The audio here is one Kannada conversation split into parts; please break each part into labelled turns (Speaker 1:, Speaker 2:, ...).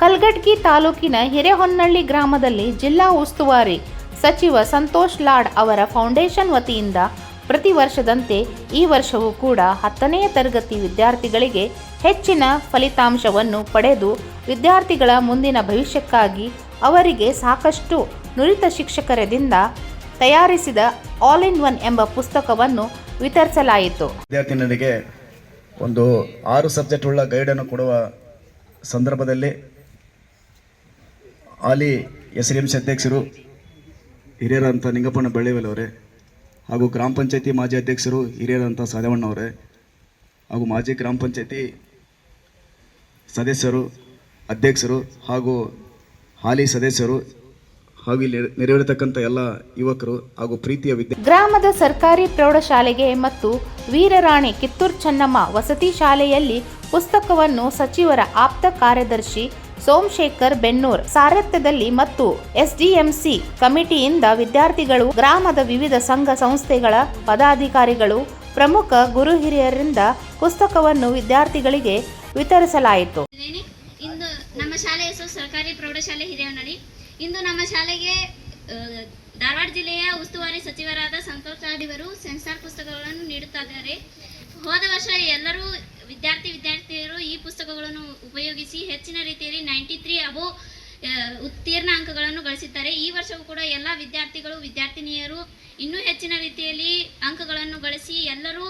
Speaker 1: ಕಲ್ಗಡ್ಗಿ ತಾಲೂಕಿನ ಹಿರೇಹೊನ್ನಳ್ಳಿ ಗ್ರಾಮದಲ್ಲಿ ಜಿಲ್ಲಾ ಉಸ್ತುವಾರಿ ಸಚಿವ ಸಂತೋಷ್ ಲಾಡ್ ಅವರ ಫೌಂಡೇಶನ್ ವತಿಯಿಂದ ಪ್ರತಿ ವರ್ಷದಂತೆ ಈ ವರ್ಷವೂ ಕೂಡ ಹತ್ತನೆಯ ತರಗತಿ ವಿದ್ಯಾರ್ಥಿಗಳಿಗೆ ಹೆಚ್ಚಿನ ಫಲಿತಾಂಶವನ್ನು ಪಡೆದು ವಿದ್ಯಾರ್ಥಿಗಳ ಮುಂದಿನ ಭವಿಷ್ಯಕ್ಕಾಗಿ ಅವರಿಗೆ ಸಾಕಷ್ಟು ನುರಿತ ಶಿಕ್ಷಕರದಿಂದ ತಯಾರಿಸಿದ ಆಲ್ ಇನ್ ಒನ್ ಎಂಬ ಪುಸ್ತಕವನ್ನು ವಿತರಿಸಲಾಯಿತು.
Speaker 2: ವಿದ್ಯಾರ್ಥಿನಿಯರಿಗೆ ಒಂದು ಆರು ಸಬ್ಜೆಕ್ಟ್ ಉಳ್ಳ ಗೈಡನ್ನು ಕೊಡುವ ಸಂದರ್ಭದಲ್ಲಿ ಹಾಲಿ ಎಸ್ ಡಿ ಎಂ ಸಿ ಅಧ್ಯಕ್ಷರು ಹಿರಿಯರಂಥ ನಿಂಗಪ್ಪನ ಬೆಳ್ಳಿವಲ್ ಅವರೇ ಹಾಗೂ ಗ್ರಾಮ ಪಂಚಾಯತಿ ಮಾಜಿ ಅಧ್ಯಕ್ಷರು ಹಿರಿಯರಂಥ ಸಾದೇವಣ್ಣವರೇ ಹಾಗೂ ಮಾಜಿ ಗ್ರಾಮ ಪಂಚಾಯತಿ ಸದಸ್ಯರು, ಅಧ್ಯಕ್ಷರು ಹಾಗೂ ಹಾಲಿ ಸದಸ್ಯರು ಹಾಗೂ ಇಲ್ಲಿ ನೆರವೇರತಕ್ಕಂಥ ಎಲ್ಲ ಯುವಕರು ಹಾಗೂ ಪ್ರೀತಿಯ
Speaker 1: ಗ್ರಾಮದ ಸರ್ಕಾರಿ ಪ್ರೌಢಶಾಲೆಗೆ ಮತ್ತು ವೀರರಾಣಿ ಕಿತ್ತೂರು ಚೆನ್ನಮ್ಮ ವಸತಿ ಶಾಲೆಯಲ್ಲಿ ಪುಸ್ತಕವನ್ನು ಸಚಿವರ ಆಪ್ತ ಕಾರ್ಯದರ್ಶಿ ಸೋಮಶೇಖರ್ ಬೆನ್ನೂರ್ ಸಾರಥ್ಯದಲ್ಲಿ ಮತ್ತು ಎಸ್ಡಿಎಂಸಿ ಕಮಿಟಿಯಿಂದ ವಿದ್ಯಾರ್ಥಿಗಳು, ಗ್ರಾಮದ ವಿವಿಧ ಸಂಘ ಸಂಸ್ಥೆಗಳ ಪದಾಧಿಕಾರಿಗಳು, ಪ್ರಮುಖ ಗುರು ಹಿರಿಯರಿಂದ ಪುಸ್ತಕವನ್ನು ವಿದ್ಯಾರ್ಥಿಗಳಿಗೆ ವಿತರಿಸಲಾಯಿತು.
Speaker 3: ಇಂದು ನಮ್ಮ ಶಾಲೆ ಹೆಸರು ಸರ್ಕಾರಿ ಪ್ರೌಢಶಾಲೆ ಹಿರಿಯನಹಳ್ಳಿ ಇಂದು ನಮ್ಮ ಶಾಲೆಗೆ ಧಾರವಾಡ ಜಿಲ್ಲೆಯ ಉಸ್ತುವಾರಿ ಸಚಿವರಾದ ಸಂತೋಷ್ ಆದಿವರು ಸೆನ್ಸಾರ್ ಪುಸ್ತಕಗಳನ್ನು ನೀಡುತ್ತಿದ್ದಾರೆ ಹೋದ ವರ್ಷ ಎಲ್ಲರೂ ವಿದ್ಯಾರ್ಥಿ ವಿದ್ಯಾರ್ಥಿಯರು ಈ ಪುಸ್ತಕಗಳನ್ನು ಉಪಯೋಗಿಸಿ ಹೆಚ್ಚಿನ ರೀತಿಯಲ್ಲಿ ನೈಂಟಿ ತ್ರೀ ಅಬೋ ಉತ್ತೀರ್ಣ ಅಂಕಗಳನ್ನು ಗಳಿಸಿದ್ದಾರೆ. ಈ ವರ್ಷವೂ ಕೂಡ ಎಲ್ಲ ವಿದ್ಯಾರ್ಥಿಗಳು, ವಿದ್ಯಾರ್ಥಿನಿಯರು ಇನ್ನೂ ಹೆಚ್ಚಿನ ರೀತಿಯಲ್ಲಿ ಅಂಕಗಳನ್ನು ಗಳಿಸಿ ಎಲ್ಲರೂ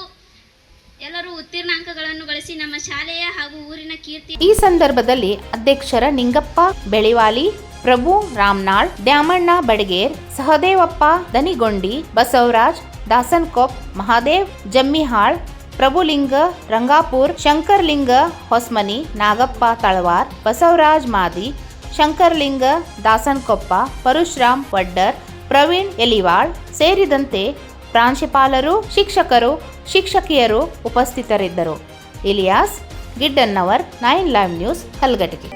Speaker 3: ಎಲ್ಲರೂ ಉತ್ತೀರ್ಣ ಅಂಕಗಳನ್ನು ಗಳಿಸಿ ನಮ್ಮ ಶಾಲೆಯ ಹಾಗೂ ಊರಿನ ಕೀರ್ತಿ
Speaker 1: ಈ ಸಂದರ್ಭದಲ್ಲಿ ಅಧ್ಯಕ್ಷರ ನಿಂಗಪ್ಪ ಬೆಳಿವಾಲಿ, ಪ್ರಭು ರಾಮ್ನಾಳ್, ದ್ಯಾಮಣ್ಣ ಬಡಗೇರ್, ಸಹದೇವಪ್ಪ ದನಿಗೊಂಡಿ, ಬಸವರಾಜ್, ದಾಸನ್ಕೊಪ್, ಮಹಾದೇವ್, ಜಮ್ಮಿಹಾಳ್ ಪ್ರಭುಲಿಂಗ, ರಂಗಾಪುರ್, ಶಂಕರ್ಲಿಂಗ, ಹೊಸ್ಮನಿ, ನಾಗಪ್ಪ, ತಳವಾರ್, ಬಸವರಾಜ್ ಮಾದಿ, ಶಂಕರ್ಲಿಂಗ, ದಾಸನ್ಕೊಪ್ಪ, ಪರಶುರಾಮ್ ವಡ್ಡರ್, ಪ್ರವೀಣ್ ಎಲಿವಾಳ್ ಸೇರಿದಂತೆ ಪ್ರಾಂಶುಪಾಲರು, ಶಿಕ್ಷಕರು, ಶಿಕ್ಷಕಿಯರು ಉಪಸ್ಥಿತರಿದ್ದರು. Ilyas, Giddannavar, nine live news Kalghatgi